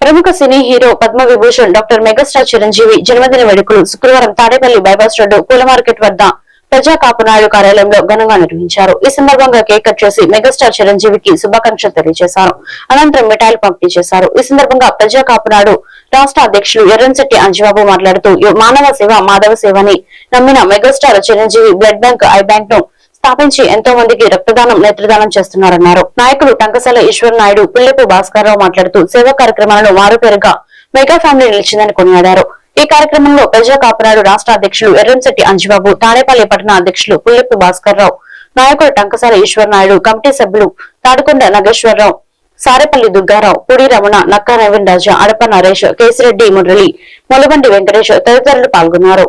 ప్రముఖ సినీ hero Padma Vibhushan doctor megastar Chiranjeevi జన్మదిన వేడుకలు శుక్రవారం తాడేపల్లి బైపాస్ రోడ్డు పూల మార్కెట్ వద్ద ప్రజా కాపునాయుడు కార్యాలయంలో ఘనంగా నిర్వహించారు. ఈ సందర్భంగా కేక్ కట్ చేసి మెగాస్టార్ చిరంజీవికి శుభాకాంక్షలు తెలియజేశారు. అనంతరం మిఠాయిలు పంపిణీ చేశారు. ఈ సందర్భంగా ప్రజా కాపునాడు రాష్ట్ర అధ్యక్షులు ఎర్రంశెట్టి అంజబాబు మాట్లాడుతూ మానవ సేవ మాధవ సేవని నమ్మిన megastar Chiranjeevi blood bank eye బ్యాంక్ను స్థాపించి ఎంతో మందికి రక్తదానం నేత్రదానం చేస్తున్నారన్నారు. నాయకుడు టంకసాల ఈశ్వర్ నాయుడు పుల్లెపు భాస్కర్ మాట్లాడుతూ సేవా కార్యక్రమాలను మారుపేరుగా మెగా ఫ్యామిలీ నిలిచిందని కొనియాడారు. ఈ కార్యక్రమంలో ప్రజా కాపురాడు రాష్ట్ర అధ్యక్షులు ఎర్రంశెట్టి అంజిబాబు తాడేపల్లి పట్టణ అధ్యక్షులు పుల్లెపు భాస్కర్ నాయకుడు టంకసాల ఈశ్వర్ నాయుడు కమిటీ సభ్యులు తాడుకొండ నాగేశ్వరరావు సారేపల్లి దుర్గారావు పుడి రమణ నక్కా నవీన్ రాజా అడప నరేష్ కేసిరెడ్డి మురళి మొలబండి వెంకటేష్ తదితరులు పాల్గొన్నారు.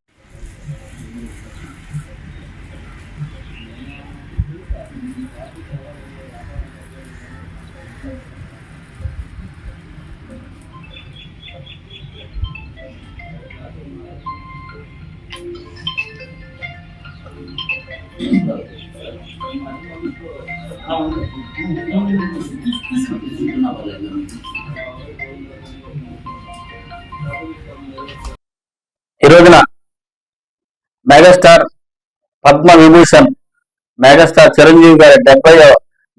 ఈ రోజున మెగాస్టార్ పద్మ విభూషణ్ మెగాస్టార్ చిరంజీవి గారి డెబ్బై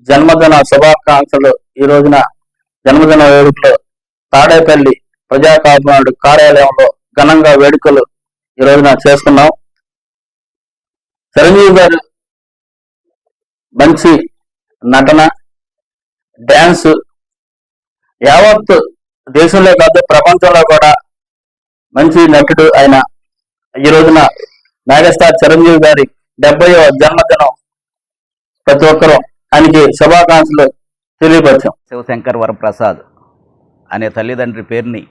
జన్మదిన శుభాకాంక్షలు ఈ రోజున జన్మదిన వేడుకలు తాడేపల్లి ప్రజా కాపునాడు కార్యాలయంలో ఘనంగా వేడుకలు ఈ రోజున చేసుకున్నాం చిరంజీవి గారు మంచి నటన డ్యాన్స్ యావత్ దేశంలో కాదు ప్రపంచంలో కూడా మంచి నటుడు ఆయన ఈ రోజున మెగాస్టార్ చిరంజీవి గారి డెబ్బైవ జన్మదినం. ప్రతి ఒక్కరూ ఆయనకి శుభాకాంక్షలు తెలియపరిచాం. శివశంకర్ వరప్రసాద్ అనే తల్లిదండ్రి పేరుని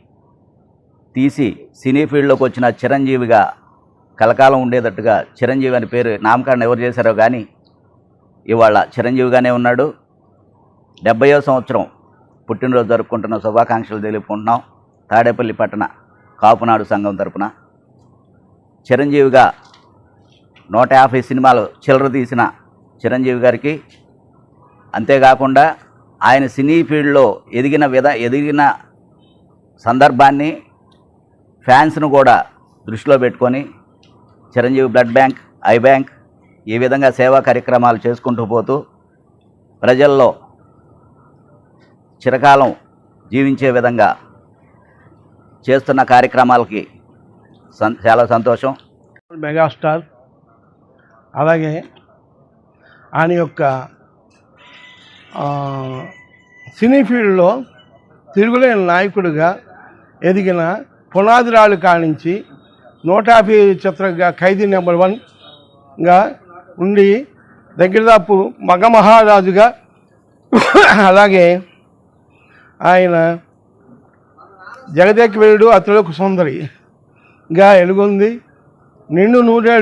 తీసి సినీ ఫీల్డ్లోకి వచ్చిన చిరంజీవిగా కలకాలం ఉండేటట్టుగా చిరంజీవి అని పేరు నామకరణం ఎవరు చేశారో కానీ ఇవాళ చిరంజీవిగానే ఉన్నాడు. డెబ్బయో సంవత్సరం పుట్టినరోజు జరుపుకుంటున్న శుభాకాంక్షలు తెలుపుకుంటున్నాం. తాడేపల్లి పట్టణ కాపునాడు సంఘం తరపున. చిరంజీవిగా నూట యాభై సినిమాలు చిల్లర తీసిన చిరంజీవి గారికి అంతేకాకుండా ఆయన సినీ ఫీల్డ్లో ఎదిగిన విధ ఎదిగిన సందర్భాన్ని ఫ్యాన్స్ను కూడా దృష్టిలో పెట్టుకొని Chiranjeevi blood bank eye bank ఈ విధంగా సేవా కార్యక్రమాలు చేసుకుంటూ పోతూ ప్రజల్లో చిరకాలం జీవించే విధంగా చేస్తున్న కార్యక్రమాలకి సం చాలా సంతోషం. మెగాస్టార్ అలాగే ఆయన యొక్క సినీ ఫీల్డ్లో తిరుగులేని నాయకుడిగా ఎదిగిన పునాదిరాలు కానించి నూట యాభై చిత్రంగా ఖైదీ నెంబర్ వన్గా ఉండి దగ్గరదాపు మగ మహారాజుగా అలాగే ఆయన జగదేక వీరుడు అతడు సుందరిగా ఎలుగుంది. నిండు నూరేళ్ళు